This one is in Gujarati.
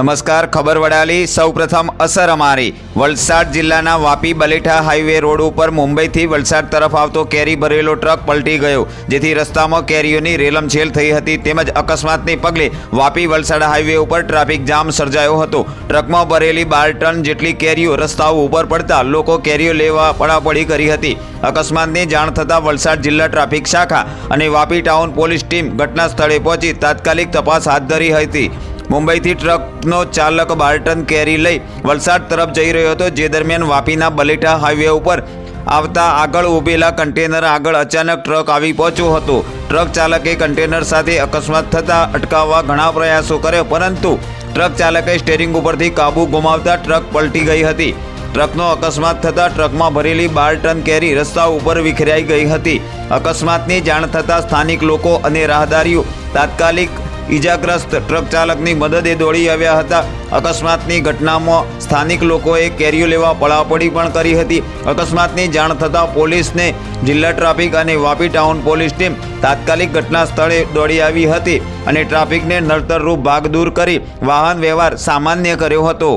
નમસ્કાર, ખબર વડાલી. સૌપ્રથમ અસર અમારી. વલસાડ જિલ્લાના વાપી બલેઠા હાઈવે રોડ ઉપર મુંબઈથી વલસાડ તરફ આવતો કેરી ભરેલો ટ્રક પલટી ગયો, જેથી રસ્તામાં કેરીઓની રેલમછેલ થઈ હતી તેમજ અકસ્માતને પગલે વાપી વલસાડ હાઈવે ઉપર ટ્રાફિક જામ સર્જાયો હતો. ટ્રકમાં ભરેલી બાર ટન જેટલી કેરીઓ રસ્તાઓ ઉપર પડતા લોકો કેરીઓ લેવા પડાપડી કરી હતી. અકસ્માતની જાણ થતાં વલસાડ જિલ્લા ટ્રાફિક શાખા અને વાપી ટાઉન પોલીસ ટીમ ઘટના સ્થળે પહોંચી તાત્કાલિક તપાસ હાથ ધરી હતી. મુંબઈથી ટ્રકનો ચાલક બાર્ટન કેરી લઈ વલસાડ તરફ જઈ રહ્યો હતો, જે દરમિયાન વાપીના બલેઠા હાઈવે ઉપર આવતા આગળ ઊભેલા કન્ટેનર આગળ અચાનક ટ્રક આવી પહોંચ્યો હતો. ટ્રક ચાલકે કન્ટેનર સાથે અકસ્માત થતાં અટકાવવા ઘણા પ્રયાસો કર્યા, પરંતુ ટ્રક ચાલકે સ્ટેરિંગ ઉપરથી કાબુ ગુમાવતા ટ્રક પલટી ગઈ હતી. ટ્રકનો અકસ્માત થતાં ટ્રકમાં ભરેલી બાર ટન કેરી રસ્તા ઉપર વિખેરાઈ ગઈ હતી. અકસ્માતની જાણ થતાં સ્થાનિક લોકો અને રાહદારીઓ તાત્કાલિક ઈજાગ્રસ્ત ટ્રક ચાલકની મદદે દોડી આવ્યા હતા. અકસ્માતની ઘટનામાં સ્થાનિક લોકોએ કેરીઓ લેવા પડાપડી પણ કરી હતી. અકસ્માતની જાણ થતાં પોલીસને જિલ્લા ટ્રાફિક અને વાપી ટાઉન પોલીસ ટીમ તાત્કાલિક ઘટના સ્થળે દોડી આવી હતી અને ટ્રાફિકને નડતરરૂપ ભાગ દૂર કરી વાહન વ્યવહાર સામાન્ય કર્યો હતો.